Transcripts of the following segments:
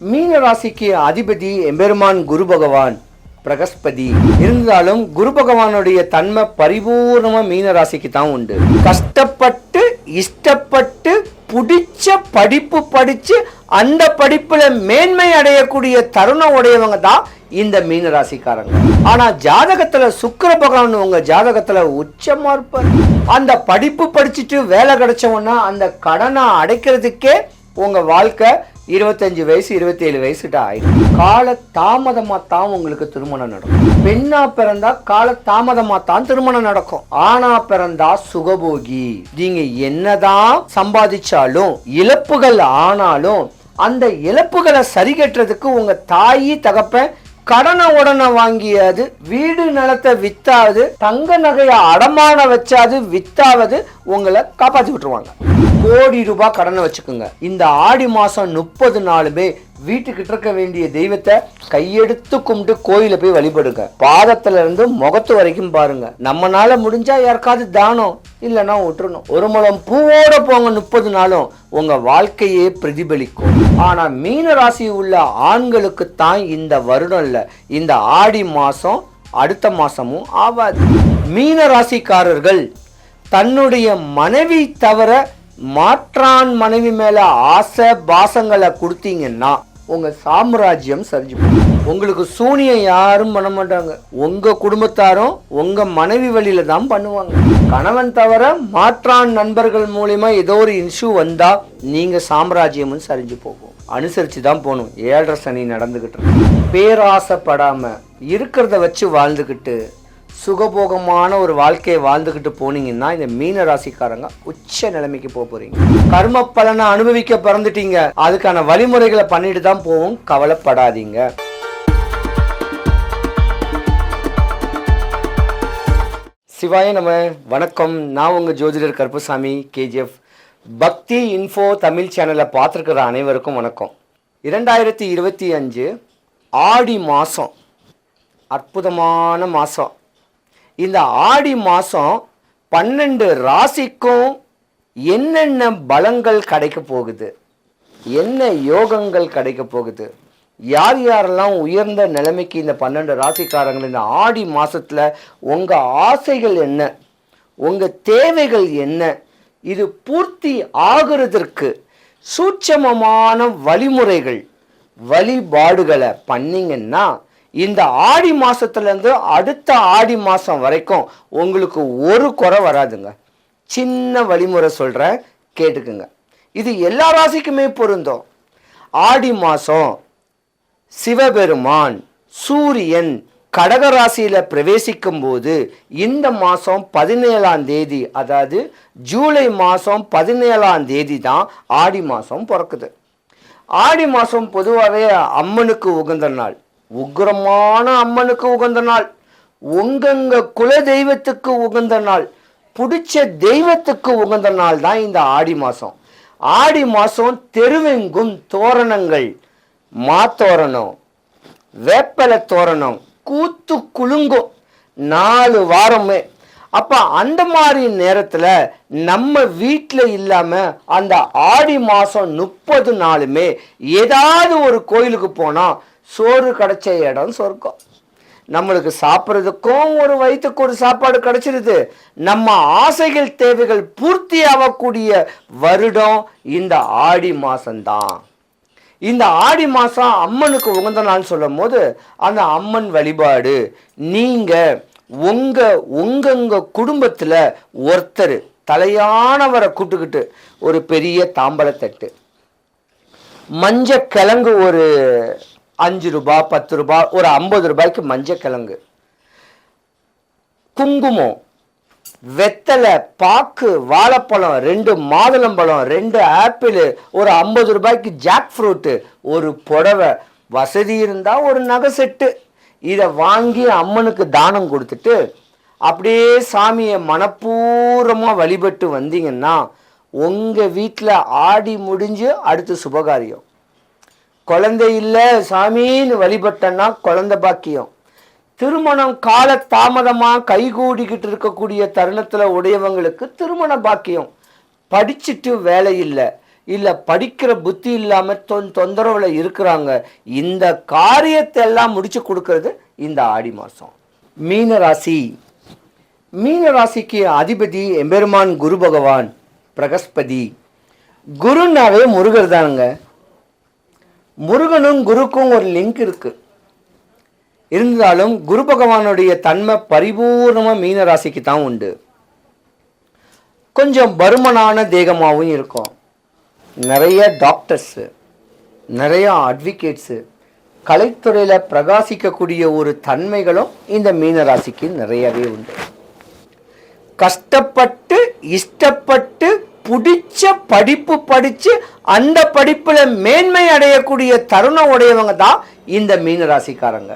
மீன ராசிக்கு அதிபதி எம்பெருமான் குரு பகவான். பிரகஸ்பதி. இருந்தாலும் குரு பகவானுடைய தன்மை பரிபூர்ணமா மீன ராசிக்கு தான் உண்டு. கஷ்டப்பட்டு இஷ்டப்பட்டு பிடிச்ச படிப்பு படிச்சு அந்த படிப்புல மேன்மை அடையக்கூடிய தருணம் உடையவங்க தான் இந்த மீன ராசிக்காரங்க ஆனா ஜாதகத்துல சுக்கர பகவான் உங்க ஜாதகத்துல உச்சமா இருப்பார். அந்த படிப்பு படிச்சுட்டு வேலை கிடைச்சவொன்னா அந்த கடனை அடைக்கிறதுக்கே உங்க வாழ்க்கை இருபத்தஞ்சு வயசு இருபத்தேழு வயசுட்ட ஆயிடும். கால தாமதமாகத்தான் தான் உங்களுக்கு திருமணம் நடக்கும். பெண்ணா பிறந்தா கால தாமதமாக தான் திருமணம் நடக்கும். ஆணா பிறந்தா சுகபோகி. நீங்க என்னதான் சம்பாதிச்சாலும் இழப்புகள் ஆனாலும் அந்த இழப்புகளை சரிகட்டுறதுக்கு உங்கள் உங்க தாயி தகப்பன் கடனை உடனே வாங்கியாது வீடு நிலத்தை வித்தாவது தங்க நகையை அடமான வச்சாது வித்தாவது உங்களை காப்பாற்றி விட்டுருவாங்க கோடி ரூபாய் கடனை வச்சுக்கோங்க. இந்த ஆடி மாதம் முப்பது நாளுமே வீட்டுக்கிட்ட இருக்க வேண்டிய தெய்வத்தை கையெடுத்து கும்பிட்டு கோயில போய் வழிபடுங்க. பாதத்துல இருந்து முகத்து வரைக்கும் பாருங்க. நம்மனால முடிஞ்சா யாருக்காவது தானம் இல்லைன்னா விட்டுறணும் ஒரு முழம் பூவோட போங்க முப்பது நாளும். உங்க வாழ்க்கையே பிரதிபலிக்கும். ஆனா மீன ராசி உள்ள ஆண்களுக்கு தான் இந்த வருடம் இல்லை. இந்த ஆடி மாசம் அடுத்த மாசமும் ஆவாது. மீன ராசிக்காரர்கள் தன்னுடைய மனைவி தவிர மாற்றான் மனைவி மேல ஆசை பாசங்களை கொடுத்தீங்கன்னா உங்க சாம்ராஜ்யம் சரிஞ்சு போகும். உங்களுக்கு சூனியம் யாரும் பண்ண மாட்டாங்க. உங்க குடும்பத்தாரும் உங்க மனைவி வழியில தான் பண்ணுவாங்க. கணவன் தவிர மாற்றான் நண்பர்கள் மூலியமா ஏதோ ஒரு இன்ஷு வந்தா நீங்க சாம்ராஜ்யமும் சரிஞ்சு போகும். அனுசரிச்சு தான் போகணும். ஏழரை சனி நடந்துகிட்டு இருக்கு. பேராசைப்படாம இருக்கிறத வச்சு வாழ்ந்துக்கிட்டு சுகபோகமான ஒரு வாழ்க்கையை வாழ்ந்துக்கிட்டு போனீங்கன்னா இந்த மீன ராசிக்காரங்க உச்ச நிலைமைக்கு போக போறீங்க. கர்ம பலனை அனுபவிக்க பிறந்துட்டீங்க. அதுக்கான வழிமுறைகளை பண்ணிட்டு தான் போவோம் கவலைப்படாதீங்க. சிவாய நம்ம வணக்கம். நான் உங்க ஜோதிடர் கருப்பசாமி கேஜிஎஃப். பக்தி இன்ஃபோ தமிழ் சேனலை பார்த்துருக்கிற அனைவருக்கும் வணக்கம். இரண்டாயிரத்தி இருபத்தி அஞ்சு ஆடி மாதம் அற்புதமான மாதம் இந்த ஆடி மாதம் பன்னெண்டு ராசிக்கும் என்னென்ன பலங்கள் கிடைக்க போகுது? என்ன யோகங்கள் கிடைக்க போகுது? யார் யாரெல்லாம் உயர்ந்த நிலைமைக்கு இந்த பன்னெண்டு ராசிக்காரங்கள் இந்த ஆடி மாதத்தில் உங்கள் ஆசைகள் என்ன? உங்கள் தேவைகள் என்ன? இது பூர்த்தி ஆகுறதற்கு சூட்சமமான வழிமுறைகள் வழிபாடுகளை பண்ணிங்கன்னா இந்த ஆடி மாதத்துலேருந்து அடுத்த ஆடி மாதம் வரைக்கும் உங்களுக்கு ஒரு குறை வராதுங்க. சின்ன வழிமுறை சொல்கிறேன் கேட்டுக்குங்க. இது எல்லா ராசிக்குமே பொருந்தும். ஆடி மாதம் சிவபெருமான் சூரியன் கடகராசியில பிரவேசிக்கும் போது இந்த மாதம் பதினேழாம் தேதி அதாவது ஜூலை மாதம் பதினேழாம் தேதி தான் ஆடி மாதம் பிறக்குது. ஆடி மாதம் பொதுவாகவே அம்மனுக்கு உகந்த நாள். உக்கிரமான அம்மனுக்கு உகந்த நாள் உங்கங்க குல தெய்வத்துக்கு உகந்த நாள் பிடிச்ச தெய்வத்துக்கு உகந்த நாள் தான் இந்த ஆடி மாதம் ஆடி மாதம் தெருவெங்கும் தோரணங்கள் மாத்தோரணம் வேப்பலை தோரணம் கூத்து குலுங்கும் நாலு வாரமே. அப்போ அந்த மாதிரி நேரத்தில் நம்ம வீட்டில் இல்லாமல் அந்த ஆடி மாதம் முப்பது நாளுமே ஏதாவது ஒரு கோயிலுக்கு போனால் சோறு கிடைச்ச இடம் சொர்க்கம். நம்மளுக்கு சாப்பிட்றதுக்கும் ஒரு வயிற்றுக்கு ஒரு சாப்பாடு கிடைச்சிருது. நம்ம ஆசைகள் தேவைகள் பூர்த்தி ஆகக்கூடிய வருடம் இந்த ஆடி மாதம்தான் இந்த ஆடி மாதம் அம்மனுக்கு உகந்த நாள் சொல்லும் போது அந்த அம்மன் வழிபாடு நீங்கள் உங்க உங்கங்க குடும்பத்தில் ஒருத்தர் தலையானவரை கூட்டுக்கிட்டு ஒரு பெரிய தாம்பலத்தட்டு மஞ்ச கிழங்கு ஒரு அஞ்சு ரூபாய் பத்து ரூபாய் ஒரு ஐம்பது ரூபாய்க்கு மஞ்ச கிழங்கு. குங்குமம் வெத்தலை பாக்கு வாழைப்பழம் ரெண்டு மாதுளம்பழம் ரெண்டு ஆப்பிள் ஒரு ஐம்பது ரூபாய்க்கு ஜாக் ஃப்ரூட்டு ஒரு புடவை. வசதி இருந்தால் ஒரு நகை செட்டு. இதை வாங்கி அம்மனுக்கு தானம் கொடுத்துட்டு அப்படியே சாமியை மனப்பூர்வமாக வழிபட்டு வந்தீங்கன்னா உங்கள் வீட்டில் ஆடி முடிஞ்சு அடுத்து சுபகாரியம். குழந்தை இல்லை சாமின்னு வழிபட்டன்னா குழந்தை பாக்கியம். திருமணம் கால தாமதமாக கைகூடிக்கிட்டு இருக்கக்கூடிய தருணத்தில் உடையவங்களுக்கு திருமண பாக்கியம். படிச்சுட்டு வேலை இல்லை. இல்லை படிக்கிற புத்தி இல்லாமல் தொன் தொந்தரவில் இருக்கிறாங்க. இந்த காரியத்தை எல்லாம் முடிச்சு கொடுக்கறது இந்த ஆடி மாதம் மீனராசி. மீனராசிக்கு அதிபதி எம்பெருமான் குரு பகவான் பிரகஸ்பதி. குருனாவே முருகர் தானுங்க. முருகனும் குருக்கும் ஒரு லிங்க் இருக்கு. இருந்தாலும் குரு பகவானுடைய தன்மை பரிபூர்ணமாக மீன ராசிக்கு தான் உண்டு. கொஞ்சம் பருமனான தேகமாகவும் இருக்கும். நிறைய டாக்டர்ஸு நிறைய அட்வொகேட்ஸு கலைத்துறையில் பிரகாசிக்கக்கூடிய ஒரு தன்மைகளும் இந்த மீன ராசிக்கு நிறையவே உண்டு. கஷ்டப்பட்டு இஷ்டப்பட்டு பிடிச்ச படிப்பு படித்து அந்த படிப்பில் மேன்மை அடையக்கூடிய தருணம் உடையவங்க தான் இந்த மீன ராசிக்காரங்க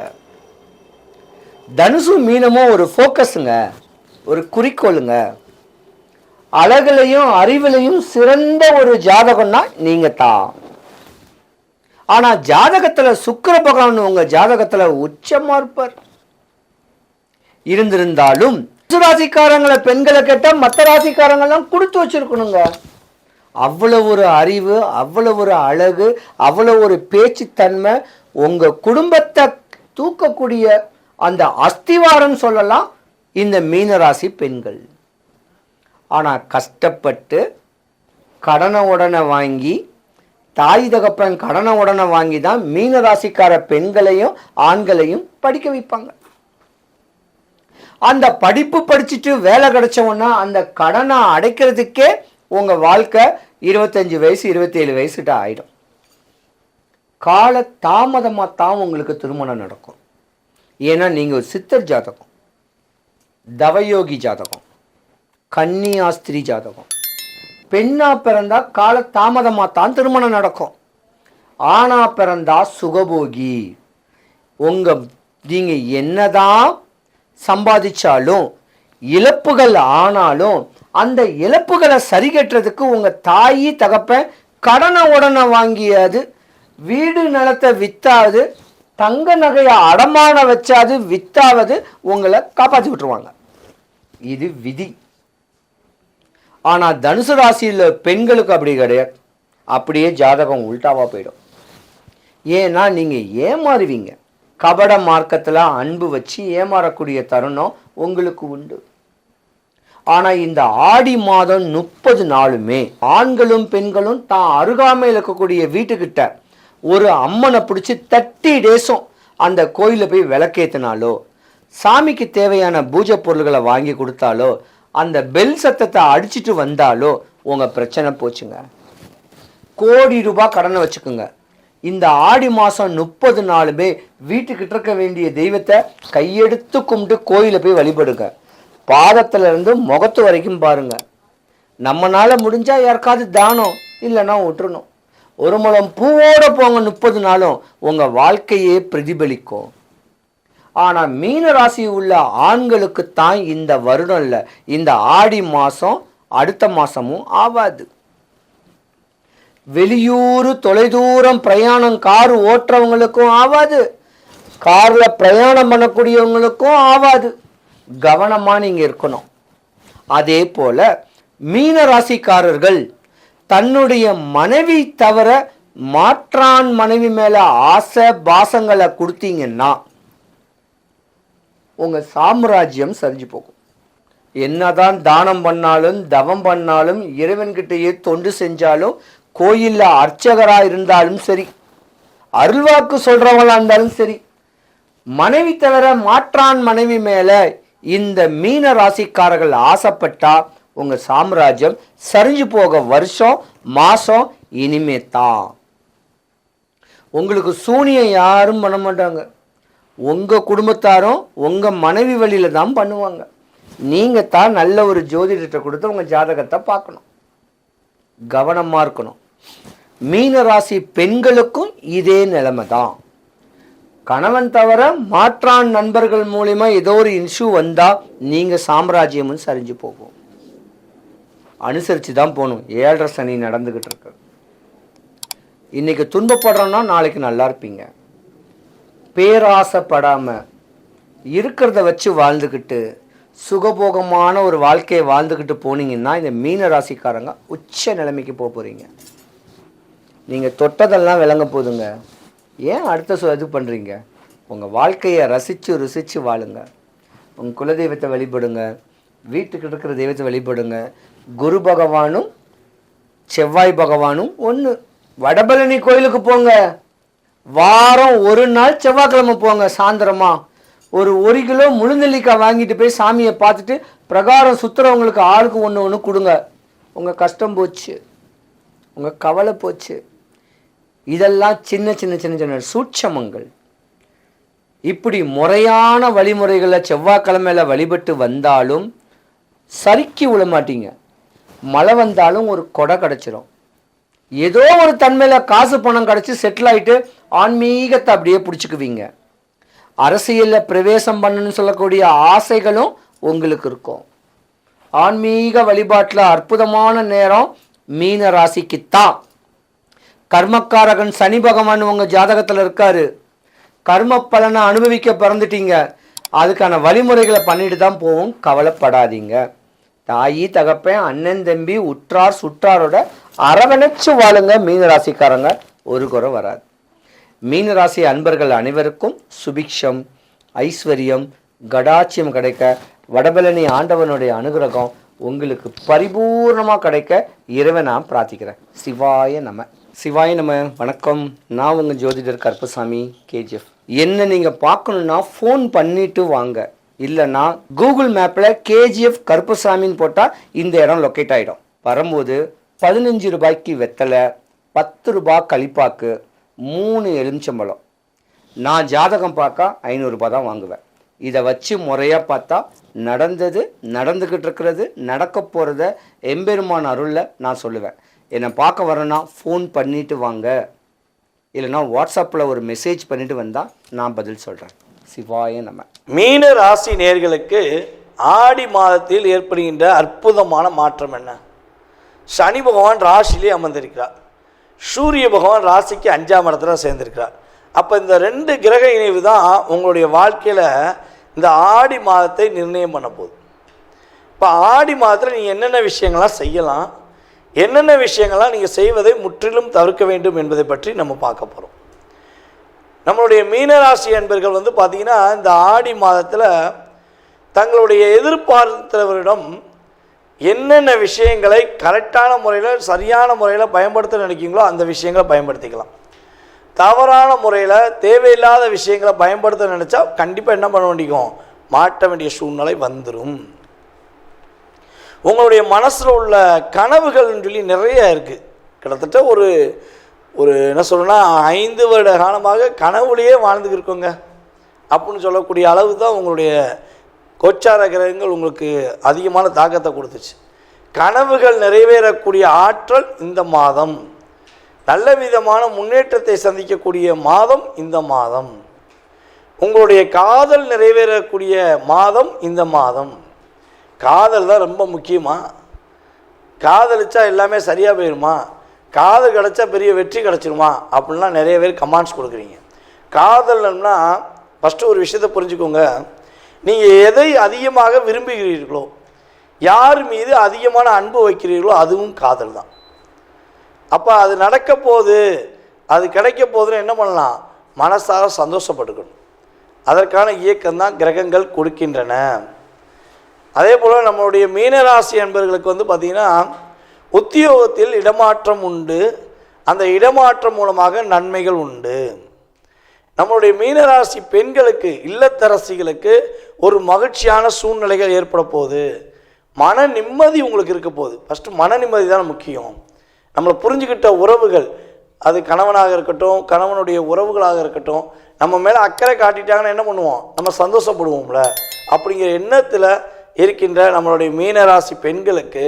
தனுசு மீனமும் ஒரு ஃபோக்கஸுங்க ஒரு குறிக்கோளுங்க. அழகுலையும் அறிவிலையும் சிறந்த ஒரு ஜாதகம்னா நீங்கள் தான். ஆனால் ஜாதகத்தில் சுக்கர பகவான் உங்கள் ஜாதகத்தில் உச்சமாக இருப்பார். இருந்திருந்தாலும் ராசிக்காரங்களை பெண்களை கேட்டால் மற்ற ராசிக்காரங்கள்லாம் கொடுத்து வச்சிருக்கணுங்க. அவ்வளோ ஒரு அறிவு அவ்வளோ ஒரு அழகு அவ்வளோ ஒரு பேச்சுத்தன்மை உங்கள் குடும்பத்தை தூக்கக்கூடிய அந்த அஸ்திவாரம் சொல்லலாம் இந்த மீனராசி பெண்கள். ஆனால் கஷ்டப்பட்டு கடனை உடனே வாங்கி தாய் தகப்பன் கடனை உடனே வாங்கி தான் மீனராசிக்கார பெண்களையும் ஆண்களையும் படிக்க வைப்பாங்க. அந்த படிப்பு படிச்சுட்டு வேலை கிடைச்சவொன்னா அந்த கடனை அடைக்கிறதுக்கே உங்கள் வாழ்க்கை இருபத்தஞ்சி வயசு இருபத்தேழு வயசுகிட்ட ஆகிடும் கால தாமதமாக தான் உங்களுக்கு திருமணம் நடக்கும். ஏன்னா நீங்கள் ஒரு சித்தர் ஜாதகம். தவயோகி ஜாதகம். கன்னியாஸ்திரி ஜாதகம். பெண்ணாக பிறந்தா கால தாமதமாக தான் திருமணம் நடக்கும். ஆணாக பிறந்தா சுகபோகி. உங்கள் நீங்கள் என்ன என்னதான் சம்பாதிச்சாலும் இழப்புகள் ஆனாலும் அந்த இழப்புகளை சரிகட்டுறதுக்கு உங்கள் தாய் தாயி கடனை உடனே வாங்கியாது வீடு நிலத்தை வித்தாவது தங்க நகையை அடமான வச்சாது வித்தாவது உங்களை காப்பாற்றி விட்டுருவாங்க. இது விதி. ஆனால் தனுசு ராசியில் பெண்களுக்கு அப்படி கிடையாது. அப்படியே ஜாதகம் உள்டாவாக போயிடும். ஏன்னா நீங்கள் ஏமாறுவீங்க. கபட மார்க்கத்தில் அன்பு வச்சு ஏமாறக்கூடிய தருணம் உங்களுக்கு உண்டு. ஆனால் இந்த ஆடி மாதம் முப்பது நாளுமே ஆண்களும் பெண்களும் தான் அருகாமையில் இருக்கக்கூடிய வீட்டுக்கிட்ட ஒரு அம்மனை பிடிச்சி தட்டி டேஸும் அந்த கோயிலில் போய் விளக்கேற்றினாலோ சாமிக்கு தேவையான பூஜை பொருள்களை வாங்கி கொடுத்தாலோ அந்த பெல் சத்தத்தை அடிச்சிட்டு வந்தாலோ உங்கள் பிரச்சனை போச்சுங்க. கோடி ரூபாய் கடனை வச்சுக்கோங்க. இந்த ஆடி மாதம் முப்பது நாளுமே வீட்டுக்கிட்ட இருக்க வேண்டிய தெய்வத்தை கையெடுத்து கும்பிட்டு கோயிலை போய் வழிபடுங்க. பாதத்தில் இருந்து முகத்து வரைக்கும் பாருங்கள் நம்மளால் முடிஞ்சால் யாருக்காவது தானம் இல்லைன்னா விட்டுறணும் ஒரு முழம் பூவோட போங்க முப்பது நாளும். உங்கள் வாழ்க்கையே பிரதிபலிக்கும். ஆனால் மீன ராசி உள்ள ஆண்களுக்கு தான் இந்த வருடம் இல்லை. இந்த ஆடி மாதம் அடுத்த மாதமும் ஆகாது வெளியூர் தொலைதூரம் பிரயாணம் கார் ஓட்டுறவங்களுக்கும் ஆவாது. காரில் பிரயாணம் பண்ணக்கூடியவங்களுக்கும் ஆவாது. கவனமாக நீங்கள் இருக்கணும். அதே போல் மீன ராசிக்காரர்கள் தன்னுடைய மனைவி தவிர மாற்றான் மனைவி மேலே ஆசை பாசங்களை கொடுத்தீங்கன்னா உங்கள் சாம்ராஜ்யம் சரிஞ்சு போகும். என்னதான் தானம் பண்ணாலும் தவம் பண்ணாலும் இறைவன்கிட்டயே தொண்டு செஞ்சாலும் கோயிலில் அர்ச்சகராக இருந்தாலும் சரி அருள்வாக்கு சொல்கிறவங்களாக இருந்தாலும் சரி மனைவி தவிர மாற்றான் மனைவி மேலே இந்த மீன ராசிக்காரர்கள் ஆசைப்பட்டால் உங்கள் சாம்ராஜ்யம் சரிஞ்சு போக வருஷம் மாதம் இனிமே தான் உங்களுக்கு சூனியம் யாரும் பண்ண மாட்டாங்க. உங்கள் குடும்பத்தாரும் உங்கள் மனைவி வழியில தான் பண்ணுவாங்க. நீங்கள் தான் நல்ல ஒரு ஜோதிடத்தை கொடுத்து உங்கள் ஜாதகத்தை பார்க்கணும். கவனமாக இருக்கணும். மீன ராசி பெண்களுக்கும் இதே நிலைமை தான் கணவன் தவிர மாற்றான் நண்பர்கள் மூலிமா ஏதோ ஒரு இன்ஷூ வந்தால் நீங்கள் சாம்ராஜ்யமும் சரிஞ்சு போகும். அனுசரித்து தான் போகணும். ஏழரை சனி நடந்துக்கிட்டு இருக்கு. இன்னைக்கு துன்பப்படுறோன்னா நாளைக்கு நல்லா இருப்பீங்க. பேராசைப்படாமல் இருக்கிறத வச்சு வாழ்ந்துக்கிட்டு சுகபோகமான ஒரு வாழ்க்கையை வாழ்ந்துக்கிட்டு போனீங்கன்னா இந்த மீன ராசிக்காரங்க உச்ச நிலைமைக்கு போக போகிறீங்க நீங்கள் தொட்டதெல்லாம் விளங்க போதுங்க. ஏன் அடுத்த சொ இது பண்ணுறீங்க உங்கள் வாழ்க்கையை ரசித்து ருசித்து வாழுங்க. உங்கள் குலதெய்வத்தை வழிபடுங்க. வீட்டுக்கு இருக்கிற தெய்வத்தை வழிபடுங்க. குரு பகவானும் செவ்வாய் பகவானும் ஒன்று வடபழனி கோயிலுக்கு போங்க. வாரம் ஒரு நாள் செவ்வாய்க்கிழமை போங்க சாயந்தரமா. ஒரு ஒரு கிலோ முழுநெல்லிக்காய் வாங்கிட்டு போய் சாமியை பார்த்துட்டு பிரகாரம் சுற்றுறவங்களுக்கு ஆளுக்கு ஒன்று ஒன்று கொடுங்க. உங்கள் கஷ்டம் போச்சு. உங்கள் கவலை போச்சு. இதெல்லாம் சின்ன சின்ன சின்ன சின்ன சூட்சமங்கள். இப்படி முறையான வழிமுறைகளை செவ்வாய்க்கிழமையில் வழிபட்டு வந்தாலும் சறுக்கி விழ மாட்டீங்க. மழை வந்தாலும் ஒரு கொடை கிடச்சிரும். ஏதோ ஒரு தன்மையில் காசு பணம் கிடச்சி செட்டில் ஆயிட்டு ஆன்மீகத்தை அப்படியே பிடிச்சிக்குவீங்க. அரசியலில் பிரவேசம் பண்ணணும்னு சொல்லக்கூடிய ஆசைகளும் உங்களுக்கு இருக்கும். ஆன்மீக வழிபாட்டில் அற்புதமான நேரம் மீன ராசிக்குத்தான் கர்மக்காரகன் சனி பகவான் உங்கள் ஜாதகத்தில் இருக்காரு. கர்ம பலனை அனுபவிக்க பிறந்துட்டீங்க. அதுக்கான வழிமுறைகளை பண்ணிட்டு தான் போவோம். கவலைப்படாதீங்க. தாயி தகப்பேன் அண்ணன் தம்பி உற்றார் சுற்றாரோட அரவணைச்சு வாழுங்க. மீன ராசிக்காரங்க ஒரு குறை வராது. மீன ராசி அன்பர்கள் அனைவருக்கும் சுபிக்ஷம் ஐஸ்வர்யம் கடாட்சியம் கிடைக்க வடபழனி ஆண்டவனுடைய அனுகிரகம் உங்களுக்கு பரிபூர்ணமாக கிடைக்க இரவை நான் பிரார்த்திக்கிறேன். சிவாய நம. சிவாய் நம்ம வணக்கம். நான் உங்கள் ஜோதிடர் கருப்பசாமி கேஜிஎஃப். என்ன நீங்கள் பார்க்கணுன்னா ஃபோன் பண்ணிட்டு வாங்க. இல்லைன்னா கூகுள் மேப்பில் கேஜிஎஃப் கருப்பசாமின்னு போட்டால் இந்த இடம் லொக்கேட் ஆகிடும் வரும்போது பதினஞ்சு ரூபாய்க்கு வெத்தலை பத்து ரூபாய் களிப்பாக்கு மூணு எலுமிச்சம்பழம். நான் ஜாதகம் பார்க்க ஐநூறுரூபா தான் வாங்குவேன். இதை வச்சு முறையாக பார்த்தா நடந்தது நடந்துக்கிட்டு இருக்கிறது நடக்க போகிறத எம்பெருமான் அருளில் நான் சொல்லுவேன். என்னை பார்க்க வரேன்னா ஃபோன் பண்ணிவிட்டு வாங்க. இல்லைன்னா வாட்ஸ்அப்பில் ஒரு மெசேஜ் பண்ணிட்டு வந்தால் நான் பதில் சொல்கிறேன் சிவாய நம்ம மீன ராசி நேர்களுக்கு ஆடி மாதத்தில் ஏற்படுகின்ற அற்புதமான மாற்றம் என்ன? சனி பகவான் ராசியிலே அமர்ந்திருக்கிறார். சூரிய பகவான் ராசிக்கு அஞ்சாம் இடத்துல சேர்ந்திருக்கிறார். அப்போ இந்த ரெண்டு கிரக இணைவு தான் உங்களுடைய வாழ்க்கையில் இந்த ஆடி மாதத்தை நிர்ணயம் பண்ண போகுது. இப்போ ஆடி மாதத்தில் நீங்கள் என்னென்ன விஷயங்கள்லாம் செய்யலாம்? என்னென்ன விஷயங்கள்லாம் நீங்கள் செய்வதை முற்றிலும் தவிர்க்க வேண்டும் என்பதை பற்றி நம்ம பார்க்க போகிறோம் நம்மளுடைய மீனராசி அன்பர்கள் வந்து பார்த்திங்கன்னா இந்த ஆடி மாதத்தில் தங்களுடைய எதிர்பார்த்தவரிடம் என்னென்ன விஷயங்களை கரெக்டான முறையில் சரியான முறையில் பயன்படுத்த நினைக்கிங்களோ அந்த விஷயங்களை பயன்படுத்திக்கலாம். தவறான முறையில் தேவையில்லாத விஷயங்களை பயன்படுத்த நினச்சா கண்டிப்பாக என்ன பண்ண வேண்டிக்கும் மாட்ட வேண்டிய சூழ்நிலை வந்துடும் உங்களுடைய மனசில் உள்ள கனவுகள்னு சொல்லி நிறைய இருக்குது கிட்டத்தட்ட ஒரு ஒரு என்ன சொல்லணும்னா ஐந்து வருட காலமாக கனவுலேயே வாழ்ந்துக்கிருக்கோங்க அப்படின்னு சொல்லக்கூடிய அளவு தான் உங்களுடைய கோச்சார கிரகங்கள் உங்களுக்கு அதிகமான தாக்கத்தை கொடுத்துச்சு. கனவுகள் நிறைவேறக்கூடிய ஆற்றல் இந்த மாதம். நல்ல விதமான முன்னேற்றத்தை சந்திக்கக்கூடிய மாதம் இந்த மாதம். உங்களுடைய காதல் நிறைவேறக்கூடிய மாதம் இந்த மாதம். காதல் தான் ரொம்ப முக்கியமாக காதலிச்சா எல்லாமே சரியாக போயிடுமா காதல் கிடச்சா பெரிய வெற்றி கிடச்சிருமா? அப்படின்லாம் நிறைய பேர் கமெண்ட்ஸ் கொடுக்குறீங்க. காதல்னா ஃபஸ்ட்டு ஒரு விஷயத்தை புரிஞ்சுக்கோங்க. நீங்கள் எதை அதிகமாக விரும்புகிறீர்களோ யார் மீது அதிகமான அன்பு வைக்கிறீர்களோ அதுவும் காதல் தான். அப்போ அது நடக்க போகுது அது கிடைக்க போகுதுன்னு என்ன பண்ணலாம்? மனசார சந்தோஷப்பட்டுக்கணும். அதற்கான இயக்கம் தான் கிரகங்கள் கொடுக்கின்றன. அதே போல் நம்மளுடைய மீனராசி என்பவர்களுக்கு வந்து பார்த்திங்கன்னா உத்தியோகத்தில் இடமாற்றம் உண்டு. அந்த இடமாற்றம் மூலமாக நன்மைகள் உண்டு. நம்மளுடைய மீனராசி பெண்களுக்கு இல்லத்தரசிகளுக்கு ஒரு மகிழ்ச்சியான சூழ்நிலைகள் ஏற்பட போகுது. மன நிம்மதி உங்களுக்கு இருக்க போகுது. ஃபஸ்ட்டு மன நிம்மதி தான் முக்கியம். நம்மளை புரிஞ்சுக்கிட்ட உறவுகள் அது கணவனாக இருக்கட்டும் கணவனுடைய உறவுகளாக இருக்கட்டும் நம்ம மேலே அக்கறை காட்டிட்டாங்கன்னா என்ன பண்ணுவோம்? நம்ம சந்தோஷப்படுவோம்ல. அப்படிங்கிற எண்ணத்தில் இருக்கின்ற நம்மளுடைய மீனராசி பெண்களுக்கு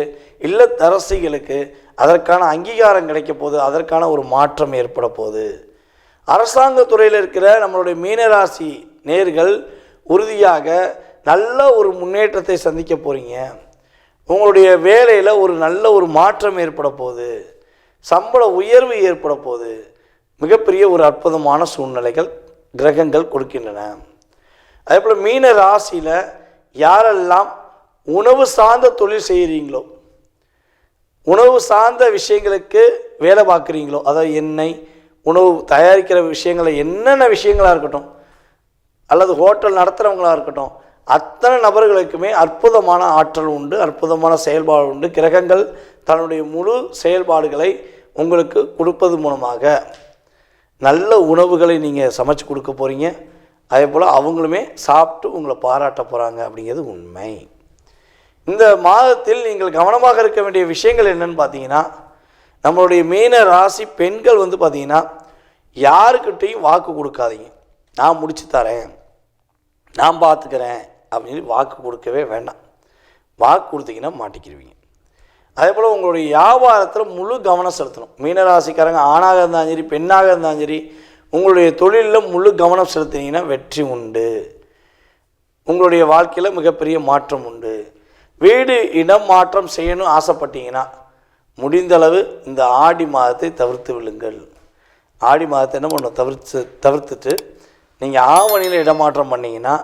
இல்லத்தரசிகளுக்கு அதற்கான அங்கீகாரம் கிடைக்க போகுது அதற்கான ஒரு மாற்றம் ஏற்பட போகுது. அரசாங்க துறையில் இருக்கிற நம்மளுடைய மீனராசி நேர்கள் உறுதியாக நல்ல ஒரு முன்னேற்றத்தை சந்திக்க போகிறீங்க உங்களுடைய வேலையில் ஒரு நல்ல ஒரு மாற்றம் ஏற்பட போகுது. சம்பள உயர்வு ஏற்பட போகுது. மிகப்பெரிய ஒரு அற்புதமான சூழ்நிலைகள் கிரகங்கள் கொடுக்கின்றன. அதே போல் மீன ராசியில் யாரெல்லாம் உணவு சார்ந்த தொழில் செய்கிறீங்களோ உணவு சார்ந்த விஷயங்களுக்கு வேலை பார்க்குறீங்களோ? அதாவது எண்ணெய் உணவு தயாரிக்கிற விஷயங்களை என்னென்ன விஷயங்களாக இருக்கட்டும் அல்லது ஹோட்டல் நடத்துகிறவங்களாக இருக்கட்டும் அத்தனை நபர்களுக்குமே அற்புதமான ஆற்றல் உண்டு அற்புதமான செயல்பாடு உண்டு. கிரகங்கள் தன்னுடைய முழு செயல்பாடுகளை உங்களுக்கு கொடுப்பது மூலமாக நல்ல உணவுகளை நீங்கள் சமைச்சு கொடுக்க போகிறீங்க அதே போல் அவங்களுமே சாப்பிட்டு உங்களை பாராட்ட போகிறாங்க அப்படிங்கிறது உண்மை. இந்த மாதத்தில் நீங்கள் கவனமாக இருக்க வேண்டிய விஷயங்கள் என்னன்னு பார்த்தீங்கன்னா நம்மளுடைய மீன ராசி பெண்கள் வந்து பார்த்தீங்கன்னா யாருக்கிட்டையும் வாக்கு கொடுக்காதீங்க. நான் முடிச்சு தரேன். நான் பார்த்துக்கிறேன் அப்படின்னு சொல்லி வாக்கு கொடுக்கவே வேண்டாம். வாக்கு கொடுத்தீங்கன்னா மாட்டிக்கிடுவீங்க அதே போல் உங்களுடைய வியாபாரத்தில் முழு கவனம் செலுத்தணும். மீனராசிக்காரங்க ஆணாக இருந்தாலும் சரி பெண்ணாக இருந்தாலும் சரி உங்களுடைய தொழிலில் முழு கவனம் செலுத்தினீங்கன்னா வெற்றி உண்டு. உங்களுடைய வாழ்க்கையில் மிகப்பெரிய மாற்றம் உண்டு. வீடு இடம் மாற்றம் செய்யணும்னு ஆசைப்பட்டீங்கன்னா முடிந்தளவு இந்த ஆடி மாதத்தை தவிர்த்து விழுங்கள் ஆடி மாதத்தை என்ன பண்ணணும் தவிர்த்து தவிர்த்துட்டு நீங்கள் ஆவணியில் இடமாற்றம் பண்ணிங்கன்னா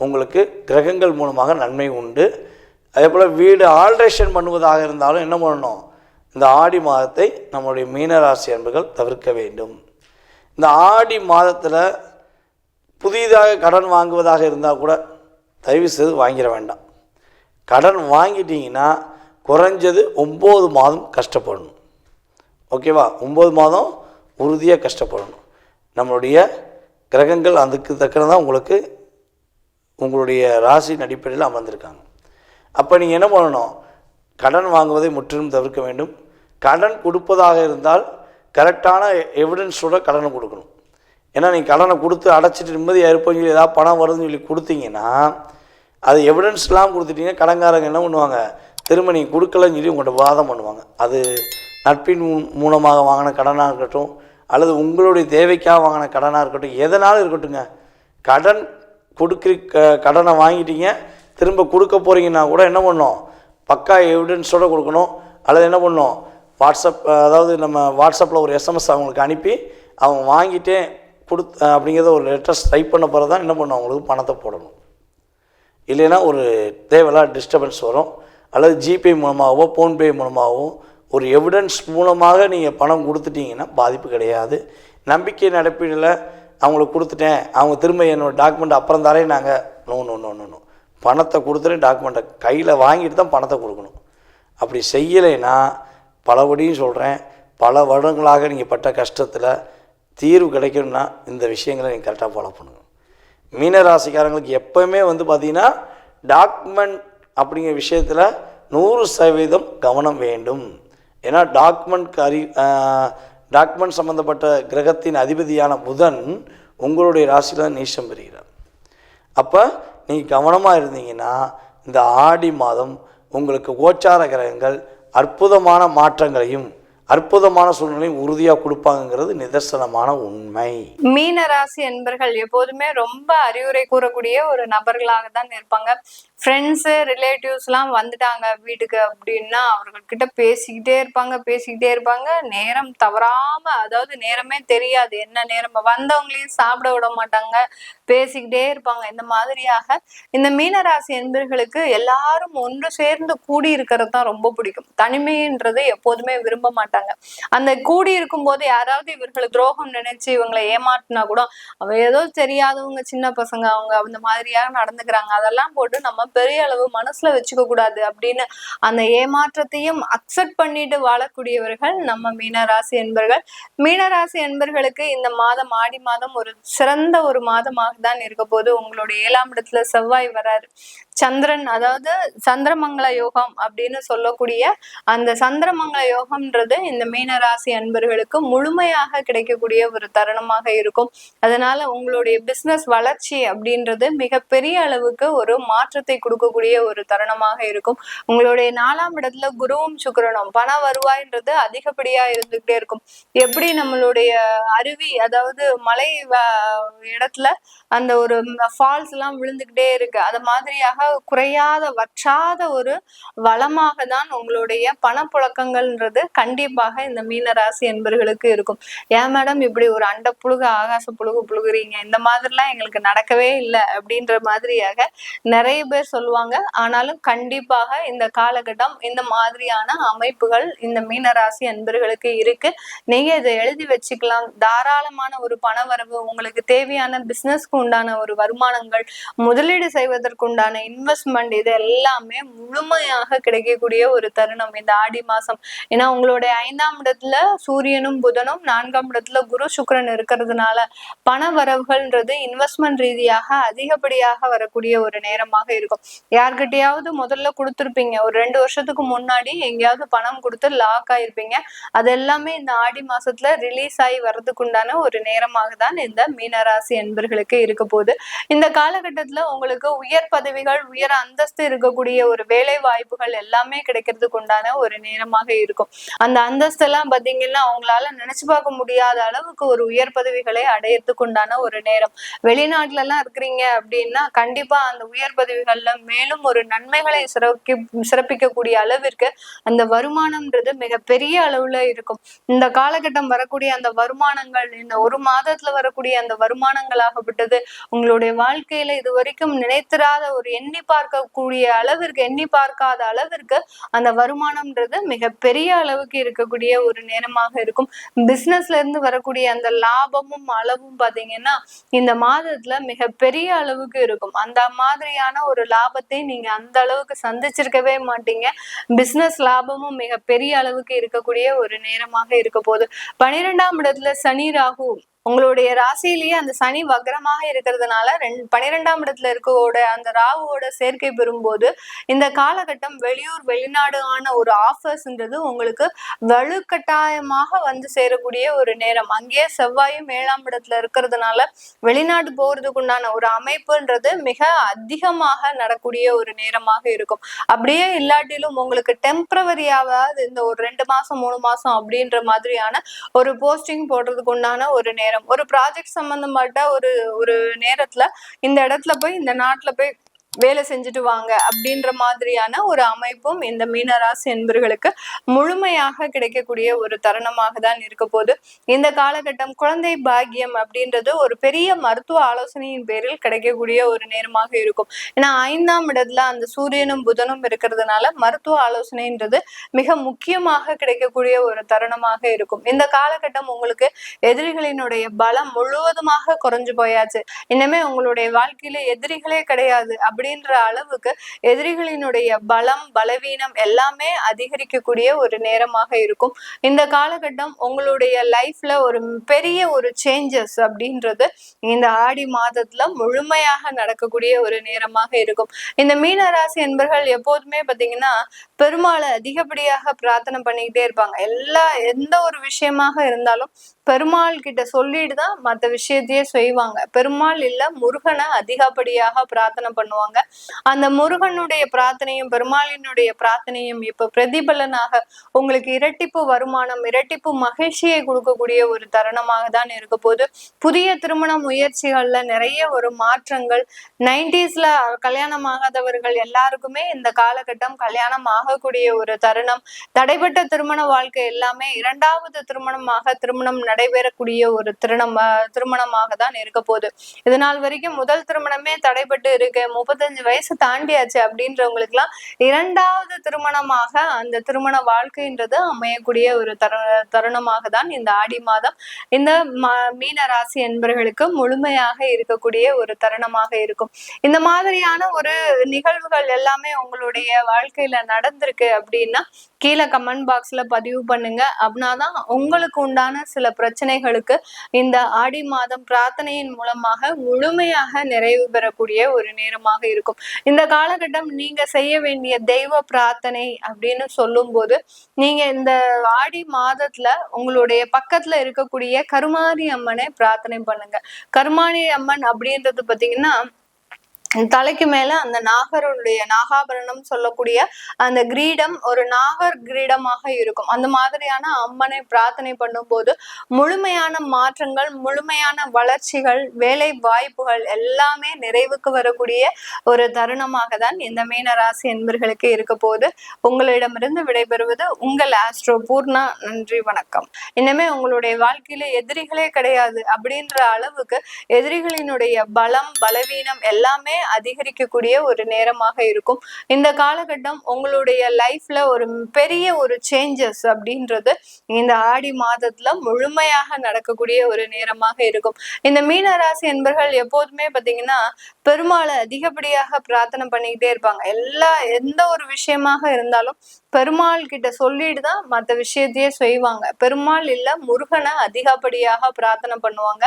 உங்களுக்கு கிரகங்கள் மூலமாக நன்மை உண்டு. அதே போல் வீடு ஆல்ட்ரேஷன் பண்ணுவதாக இருந்தாலும் என்ன பண்ணணும்? இந்த ஆடி மாதத்தை நம்மளுடைய மீனராசி அன்புகள் தவிர்க்க வேண்டும். இந்த ஆடி மாதத்தில் புதிதாக கடன் வாங்குவதாக இருந்தால் கூட தயவு செய்து வாங்கிட வேண்டாம். கடன் வாங்கிட்டீங்கன்னா குறைஞ்சது ஒம்பது மாதம் கஷ்டப்படணும். ஓகேவா? ஒம்பது மாதம் உறுதியாக கஷ்டப்படணும். நம்மளுடைய கிரகங்கள் அதுக்கு தக்கனதான் உங்களுக்கு உங்களுடைய ராசியின் அடிப்படையில் அமர்ந்திருக்காங்க. அப்போ நீங்கள் என்ன பண்ணணும்? கடன் வாங்குவதை முற்றிலும் தவிர்க்க வேண்டும். கடன் கொடுப்பதாக இருந்தால் கரெக்டான எவிடன்ஸோட கடனை கொடுக்கணும். ஏன்னா நீங்கள் கடனை கொடுத்து அடைச்சிட்டு நிம்மதியாக இருப்போம் சொல்லி ஏதாவது பணம் வருதுன்னு சொல்லி கொடுத்தீங்கன்னா அது எவிடன்ஸ்லாம் கொடுத்துட்டீங்கன்னா கடன்காரங்க என்ன பண்ணுவாங்க? திரும்ப நீங்கள் கொடுக்கலன்னு சொல்லி உங்கள்கிட்ட வாதம் பண்ணுவாங்க. அது நட்பின் மூ- மூலமாக வாங்கின கடனாக இருக்கட்டும் அல்லது உங்களுடைய தேவைக்காக வாங்கின கடனாக இருக்கட்டும் எதனாலும் இருக்கட்டுங்க. கடன் கொடுக்குற க- கடனை வாங்கிட்டீங்க திரும்ப கொடுக்க போகிறீங்கன்னா கூட என்ன பண்ணோம்? பக்கா எவிடன்ஸோடு கொடுக்கணும். அல்லது என்ன பண்ணணும் வாட்ஸ்அப் அதாவது நம்ம வாட்ஸ்அப்பில் ஒரு எஸ்எம்எஸ் அவங்களுக்கு அனுப்பி அவங்க வாங்கிட்டேன் கொடுத் அப்படிங்கிறத ஒரு லெட்டர்ஸ் டைப் பண்ண பிறகு தான் என்ன பண்ணும்? அவங்களுக்கு பணத்தை போடணும். இல்லைன்னா ஒரு தேவையில்லாத டிஸ்டர்பன்ஸ் வரும். அல்லது ஜிபே மூலமாகவோ ஃபோன்பே மூலமாகவோ ஒரு எவிடன்ஸ் மூலமாக நீங்கள் பணம் கொடுத்துட்டீங்கன்னா பாதிப்பு கிடையாது. நம்பிக்கை நடப்பீடில் அவங்களுக்கு கொடுத்துட்டேன் அவங்க திரும்ப என்னோடய டாக்குமெண்ட் அப்புறம் தரேன் நாங்கள் no no no no no பணத்தை கொடுத்துட்டு டாக்குமெண்ட்டை கையில் வாங்கிட்டு தான் பணத்தை கொடுக்கணும். அப்படி செய்யலைன்னா பலபடியும் சொல்கிறேன் பல வருடங்களாக நீங்கள் பட்ட கஷ்டத்தில் தீர்வு கிடைக்கணும்னா இந்த விஷயங்களை நீங்கள் கரெக்டாக ஃபாலோ பண்ணுங்கள் மீனராசிக்காரங்களுக்கு எப்போவுமே வந்து பார்த்திங்கன்னா டாக்குமெண்ட் அப்படிங்கிற விஷயத்தில் நூறு சதவீதம் கவனம் வேண்டும். ஏன்னா டாக்குமெண்ட் அறி டாக்குமெண்ட் சம்மந்தப்பட்ட கிரகத்தின் அதிபதியான புதன் உங்களுடைய ராசியில் நீச்சம் பெறுகிறார். அப்போ நீங்கள் கவனமாக இருந்தீங்கன்னா இந்த ஆடி மாதம் உங்களுக்கு கோச்சார கிரகங்கள் அற்புதமான மாற்றங்களையும் அற்புதமான சூழ்நிலையும் உறுதியாக கொடுப்பாங்கிறது நிதர்சனமான உண்மை. மீன ராசி என்பர்கள் எப்போதுமே ரொம்ப அறிவுரை கூறக்கூடிய ஒரு நபர்களாக தான் இருப்பாங்க. ஃப்ரெண்ட்ஸு ரிலேட்டிவ்ஸ் எல்லாம் வந்துட்டாங்க வீட்டுக்கு அப்படின்னா அவர்கள்கிட்ட பேசிக்கிட்டே இருப்பாங்க பேசிக்கிட்டே இருப்பாங்க. நேரம் தவறாம அதாவது நேரமே தெரியாது. என்ன நேரம்? வந்தவங்களையும் சாப்பிட விட மாட்டாங்க. பேசிக்கிட்டே இருப்பாங்க. இந்த மாதிரியாக இந்த மீனராசி என்பர்களுக்கு எல்லாரும் ஒன்று சேர்ந்து கூடி இருக்கிறது தான் ரொம்ப பிடிக்கும். தனிமைன்றது எப்போதுமே விரும்ப மாட்டாங்க. அந்த கூடி இருக்கும் போது யாராவது இவர்களுக்கு துரோகம் நினைச்சு இவங்களை ஏமாட்டினா கூட அவ ஏதோ தெரியாதவங்க சின்ன பசங்க அவங்க அந்த மாதிரியாக நடந்துக்கிறாங்க. அதெல்லாம் போட்டு நம்ம பெரிய அளவு மனசுல வச்சுக்க கூடாது அப்படின்னு அந்த ஏமாற்றத்தையும் அக்செப்ட் பண்ணிட்டு வாழக்கூடியவர்கள் நம்ம மீனராசி என்பர்கள். மீனராசி என்பர்களுக்கு இந்த மாதம் ஆடி மாதம் ஒரு சிறந்த ஒரு மாதமாக தான் இருக்க போது உங்களுடைய ஏழாம் இடத்துல செவ்வாய் வராரு. சந்திரன் அதாவது சந்திரமங்கல யோகம் அப்படின்னு சொல்லக்கூடிய அந்த சந்திரமங்கல யோகம்ன்றது இந்த மீனராசி அன்பர்களுக்கு முழுமையாக கிடைக்கக்கூடிய ஒரு தருணமாக இருக்கும். அதனால உங்களுடைய பிசினஸ் வளர்ச்சி அப்படின்றது மிகப்பெரிய அளவுக்கு ஒரு மாற்றத்தை கொடுக்கக்கூடிய ஒரு தருணமாக இருக்கும். உங்களுடைய நாலாம் இடத்துல குருவும் சுக்கரனும் பண வருவாய்ன்றது அதிகப்படியா இருந்துகிட்டே இருக்கும். எப்படி நம்மளுடைய அருவி அதாவது மலை இடத்துல அந்த ஒரு ஃபால்ஸ் எல்லாம் விழுந்துகிட்டே இருக்கு. அது மாதிரியாக குறையாத வற்றாத ஒரு வளமாக தான் உங்களுடைய பணப்புழக்கங்கள்ன்றது கண்டிப்பாக இந்த மீனராசி என்பர்களுக்கு இருக்கும். ஏன் மேடம் இப்படி ஒரு அண்ட புழுகு ஆகாச புழுகு புழுகுறீங்க? இந்த மாதிரிலாம் எங்களுக்கு நடக்கவே இல்லை அப்படின்ற மாதிரியாக நிறைய பேர் சொல்லுவாங்க. ஆனாலும் கண்டிப்பாக இந்த காலகட்டம் இந்த மாதிரியான அமைப்புகள் இந்த மீனராசி அன்பர்களுக்கு இருக்கு. நீங்க இதை எழுதி வச்சுக்கலாம். தாராளமான ஒரு பண வரவு உங்களுக்கு தேவையான பிசினஸ்க்கு உண்டான ஒரு வருமானங்கள் முதலீடு செய்வதற்குண்டான இன்வெஸ்ட்மெண்ட் இது எல்லாமே முழுமையாக கிடைக்கக்கூடிய ஒரு தருணம். இந்த ஆடி மாசம். ஏன்னா உங்களுடைய ஐந்தாம் இடத்துல சூரியனும் புதனும் நான்காம் இடத்துல குரு சுக்கரன் இருக்கிறதுனால பண வரவுகள்ன்றது இன்வெஸ்ட்மெண்ட் ரீதியாக அதிகப்படியாக வரக்கூடிய ஒரு நேரமாக இருக்கும். யார்கிட்டயாவது முதல்ல கொடுத்துருப்பீங்க. ஒரு ரெண்டு வருஷத்துக்கு முன்னாடி எங்கேயாவது பணம் கொடுத்து லாக் ஆயிருப்பீங்க. அது எல்லாமே இந்த ஆடி மாசத்துல ரிலீஸ் ஆகி வர்றதுக்குண்டான ஒரு நேரமாக தான் இந்த மீனராசி என்பர்களுக்கு இருக்க போகுது. இந்த காலகட்டத்துல உங்களுக்கு உயர் பதவிகள் உயர் அந்தஸ்து இருக்கக்கூடிய ஒரு வேலை வாய்ப்புகள் எல்லாமே கிடைக்கிறதுக்கு உண்டான ஒரு நேரமாக இருக்கும். அந்த அந்தஸ்து எல்லாம் பாத்தீங்கன்னா அவங்களால நினைச்சு பார்க்க முடியாத அளவுக்கு ஒரு உயர் பதவிகளை அடையறதுக்கு உண்டான ஒரு நேரம். வெளிநாட்டுல எல்லாம் இருக்கிறீங்க அப்படின்னா கண்டிப்பா அந்த உயர் பதவிகள்ல மேலும் ஒரு நன்மைகளை சிறப்பி சிறப்பிக்கக்கூடிய அளவிற்கு அந்த வருமானம்ன்றது மிகப்பெரிய அளவுல இருக்கும். இந்த காலகட்டம் வரக்கூடிய அந்த வருமானங்கள் இந்த ஒரு மாதத்துல வரக்கூடிய அந்த வருமானங்கள் ஆகப்பட்டது உங்களுடைய வாழ்க்கையில இது வரைக்கும் நினைத்திராத ஒரு எண் எண்ணி பார்க்கக்கூடிய அளவிற்கு எண்ணி பார்க்காத அளவிற்கு அந்த வருமானம்ன்றது மிகப்பெரிய அளவுக்கு இருக்கக்கூடிய ஒரு நேரமாக இருக்கும். பிசினஸ்ல இருந்து வரக்கூடிய அந்த லாபமும் அளவும் பாத்தீங்கன்னா இந்த மாதத்துல மிகப்பெரிய அளவுக்கு இருக்கும். அந்த மாதிரியான ஒரு லாபத்தை நீங்க அந்த அளவுக்கு சந்திச்சிருக்கவே மாட்டீங்க. பிசினஸ் லாபமும் மிகப்பெரிய அளவுக்கு இருக்கக்கூடிய ஒரு நேரமாக இருக்க போகுது. பனிரெண்டாம் இடத்துல சனி ராகு உங்களுடைய ராசியிலேயே அந்த சனி வக்ரமாக இருக்கிறதுனால ரெண்டு பனிரெண்டாம் இடத்துல இருக்கோட அந்த ராகுவோட சேர்க்கை பெறும்போது இந்த காலகட்டம் வெளியூர் வெளிநாடு ஆன ஒரு ஆஃபர்ஸ்ன்றது உங்களுக்கு வலுக்கட்டாயமாக வந்து சேரக்கூடிய ஒரு நேரம். அங்கேயே செவ்வாயும் ஏழாம் இடத்துல இருக்கிறதுனால வெளிநாடு போறதுக்கு உண்டான ஒரு அமைப்புன்றது மிக அதிகமாக நடக்கூடிய ஒரு நேரமாக இருக்கும். அப்படியே இல்லாட்டிலும் உங்களுக்கு டெம்பரவரியாவது இந்த ஒரு ரெண்டு மாசம் மூணு மாசம் அப்படின்ற மாதிரியான ஒரு போஸ்டிங் போடுறதுக்கு உண்டான ஒரு நேரம் ஒரு ப்ராஜெக்ட் சம்பந்தமாட்ட ஒரு ஒரு நேரத்துல இந்த இடத்துல போய் இந்த நாட்டுல போய் வேலை செஞ்சுட்டு வாங்க அப்படின்ற மாதிரியான ஒரு அமைப்பும் இந்த மீனராசி என்பர்களுக்கு முழுமையாக கிடைக்கக்கூடிய ஒரு தருணமாக தான் இருக்க போது இந்த காலகட்டம் குழந்தை பாக்கியம் அப்படின்றது ஒரு பெரிய மருத்துவ ஆலோசனையின் பேரில் கிடைக்கக்கூடிய ஒரு நேரமாக இருக்கும். ஏன்னா ஐந்தாம் இடத்துல அந்த சூரியனும் புதனும் இருக்கிறதுனால மருத்துவ ஆலோசனைன்றது மிக முக்கியமாக கிடைக்கக்கூடிய ஒரு தருணமாக இருக்கும். இந்த காலகட்டம் உங்களுக்கு எதிரிகளினுடைய பலம் முழுவதுமாக குறைஞ்சு போயாச்சு. இனிமே உங்களுடைய வாழ்க்கையில எதிரிகளே கிடையாது அப்படி அப்படின்ற அளவுக்கு எதிரிகளினுடைய பலம் பலவீனம் எல்லாமே அதிகரிக்கக்கூடிய ஒரு நேரமாக இருக்கும். இந்த காலகட்டம் உங்களுடைய லைஃப்ல ஒரு பெரிய ஒரு சேஞ்சஸ் அப்படின்றது இந்த ஆடி மாதத்துல முழுமையாக நடக்கக்கூடிய ஒரு நேரமாக இருக்கும். இந்த மீன ராசி என்பர்கள் எப்போதுமே பாத்தீங்கன்னா பெருமாளை அதிகப்படியாக பிரார்த்தனை பண்ணிக்கிட்டே இருப்பாங்க. எல்லா எந்த ஒரு விஷயமாக இருந்தாலும் பெருமாள் கிட்ட சொல்லிட்டு தான் மற்ற விஷயத்தையே செய்வாங்க. பெருமாள் இல்ல முருகனை அதிகப்படியாக பிரார்த்தனை பண்ணுவாங்க. சொல்லுவாங்க. அந்த முருகனுடைய பிரார்த்தனையும் பெருமாளினுடைய பிரார்த்தனையும் இப்ப பிரதிபலனாக உங்களுக்கு இரட்டிப்பு வருமானம் இரட்டிப்பு மகிழ்ச்சியை கொடுக்கக்கூடிய ஒரு தருணமாக தான் இருக்க போது புதிய திருமண முயற்சிகள்ல நிறைய ஒரு மாற்றங்கள். நைன்டிஸ்ல கல்யாணம் ஆகாதவர்கள் எல்லாருக்குமே இந்த காலகட்டம் கல்யாணம் ஆகக்கூடிய ஒரு தருணம். தடைபட்ட திருமண வாழ்க்கை எல்லாமே இரண்டாவது திருமணமாக திருமணம் நடைபெறக்கூடிய ஒரு திருணம் திருமணமாக தான் இருக்க போகுது. இது நாள் வரைக்கும் முதல் திருமணமே தடைபட்டு இருக்கு. முப்பத்தி முப்பத்தஞ்சு வயசு தாண்டியாச்சு அப்படின்றவங்களுக்கு எல்லாம் இரண்டாவது திருமணமாக அந்த திருமண வாழ்க்கைன்றது அமையக்கூடிய ஒரு தரு தருணமாக தான் இந்த ஆடி மாதம் இந்த ம- மீன ராசி என்பர்களுக்கு முழுமையாக இருக்கக்கூடிய ஒரு தருணமாக இருக்கும். இந்த மாதிரியான ஒரு நிகழ்வுகள் எல்லாமே உங்களுடைய வாழ்க்கையில நடந்திருக்கு அப்படின்னா கீழே கமெண்ட் பாக்ஸ்ல பதிவு பண்ணுங்க. அப்படின்னாதான் உங்களுக்கு உண்டான சில பிரச்சனைகளுக்கு இந்த ஆடி மாதம் பிரார்த்தனையின் மூலமாக முழுமையாக நிறைவு பெறக்கூடிய ஒரு நேரமாக இருக்கும். இந்த காலகட்டம் நீங்க செய்ய வேண்டிய தெய்வ பிரார்த்தனை அப்படின்னு சொல்லும் போது நீங்க இந்த ஆடி மாதத்துல உங்களுடைய பக்கத்துல இருக்கக்கூடிய கருமாரி அம்மனை பிரார்த்தனை பண்ணுங்க. கருமாரி அம்மன் அப்படின்றது பாத்தீங்கன்னா தலைக்கு மேல அந்த நாகருடைய நாகாபரணம் சொல்லக்கூடிய அந்த கிரீடம் ஒரு நாகர் கிரீடமாக இருக்கும். அந்த மாதிரியான அம்மனை பிரார்த்தனை பண்ணும்போது முழுமையான மாற்றங்கள் முழுமையான வளர்ச்சிகள் வேலை வாய்ப்புகள் எல்லாமே நிறைவுக்கு வரக்கூடிய ஒரு தருணமாக தான் இந்த மீனராசி என்பர்களுக்கு இருக்க போது உங்களிடமிருந்து விடைபெறுவது உங்கள் ஆஸ்ட்ரோ பூர்ணா. நன்றி வணக்கம். இனிமே உங்களுடைய வாழ்க்கையில எதிரிகளே கிடையாது அப்படின்ற அளவுக்கு எதிரிகளினுடைய பலம் பலவீனம் எல்லாமே அதிகரிக்கக்கூடிய ஒரு நேரமாக இருக்கும். இந்த காலகட்டம் உங்களுடைய லைஃப்ல ஒரு பெரிய ஒரு சேஞ்சஸ் அப்படின்றது இந்த ஆடி மாதத்துல முழுமையாக நடக்கக்கூடிய ஒரு நேரமாக இருக்கும். இந்த மீன ராசி என்பர்கள் எப்போதுமே பாத்தீங்கன்னா பெருமாளை அதிகப்படியாக பிரார்த்தனை பண்ணிக்கிட்டே இருப்பாங்க. எல்லா எந்த ஒரு விஷயமாக இருந்தாலும் பெருமாள் கிட்ட சொல்லிட்டு தான் மற்ற விஷயத்தையே செய்வாங்க. பெருமாள் இல்ல முருகனை அதிகப்படியாக பிரார்த்தனை பண்ணுவாங்க.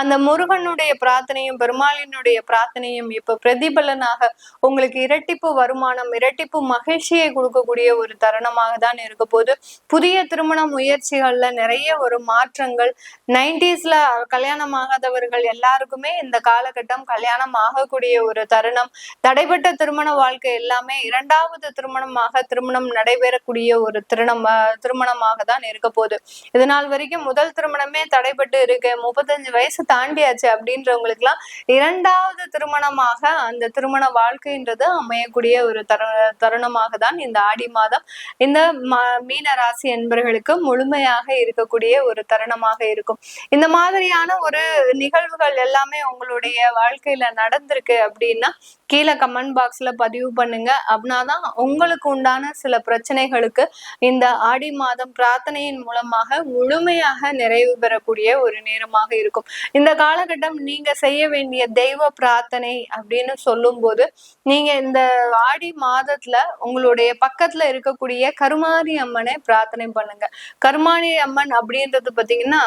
அந்த முருகனுடைய பிரார்த்தனையும் பெருமாளினுடைய பிரார்த்தனையும் இப்ப பிரதிபலனாக உங்களுக்கு இரட்டிப்பு வருமானம் இரட்டிப்பு மகிழ்ச்சியை கொடுக்கக்கூடிய ஒரு தருணமாக தான் இருக்க போது புதிய திருமண முயற்சிகள்ல நிறைய ஒரு மாற்றங்கள். நைன்டிஸ்ல கல்யாணம் ஆகாதவர்கள் எல்லாருக்குமே இந்த காலகட்டம் கல்யாணம் ஆகக்கூடிய ஒரு தருணம். தடைப்பட்ட திருமண வாழ்க்கை எல்லாமே இரண்டாவது திருமணமாக திருமணம் நடைபெறக்கூடிய ஒரு திருணம் திருமணமாக தான் இருக்க போகுது. இது நாள் வரைக்கும் முதல் திருமணமே தடைப்பட்டு இருக்கு. முப்பத்தஞ்சு வயசு தாண்டியாச்சு அப்படின்றவங்களுக்கு எல்லாம் இரண்டாவது திருமணமாக அந்த திருமண வாழ்க்கைன்றது அமையக்கூடிய ஒரு தரு தருணமாக தான் இந்த ஆடி மாதம் இந்த ம- மீன ராசி என்பவர்களுக்கு முழுமையாக இருக்கக்கூடிய ஒரு தருணமாக இருக்கும். இந்த மாதிரியான ஒரு நிகழ்வுகள் எல்லாமே உங்களுடைய வாழ்க்கையில நடந்திருக்கு அப்படின்னா கீழே கமெண்ட் பாக்ஸ்ல பதிவு பண்ணுங்க. அப்படின்னாதான் உங்களுக்கு உண்டான சில பிரச்சனைகளுக்கு இந்த ஆடி மாதம் பிரார்த்தனையின் மூலமாக முழுமையாக நிறைவு பெறக்கூடிய ஒரு நேரமாக இருக்கும். இந்த காலகட்டம் நீங்க செய்ய வேண்டிய தெய்வ பிரார்த்தனை அப்படின்னு சொல்லும்போது நீங்க இந்த ஆடி மாதத்துல உங்களுடைய பக்கத்துல இருக்கக்கூடிய கருமாரி அம்மனை பிரார்த்தனை பண்ணுங்க. கருமாரி அம்மன் அப்படின்றது பாத்தீங்கன்னா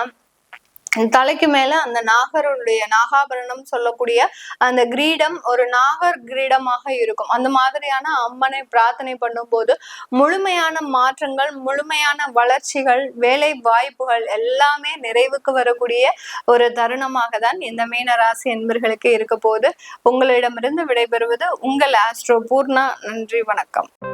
தலைக்கு மேல அந்த நாகருடைய நாகாபரணம் சொல்லக்கூடிய அந்த கிரீடம் ஒரு நாகர் கிரீடமாக இருக்கும். அந்த மாதிரியான அம்மனை பிரார்த்தனை பண்ணும்போது முழுமையான மாற்றங்கள் முழுமையான வளர்ச்சிகள் வேலை வாய்ப்புகள் எல்லாமே நிறைவுக்கு வரக்கூடிய ஒரு தருணமாக தான் இந்த மீனராசி என்பர்களுக்கு இருக்க போது. உங்களிடமிருந்து விடைபெறுவது உங்கள் ஆஸ்ட்ரோ பூர்ணா. நன்றி வணக்கம்.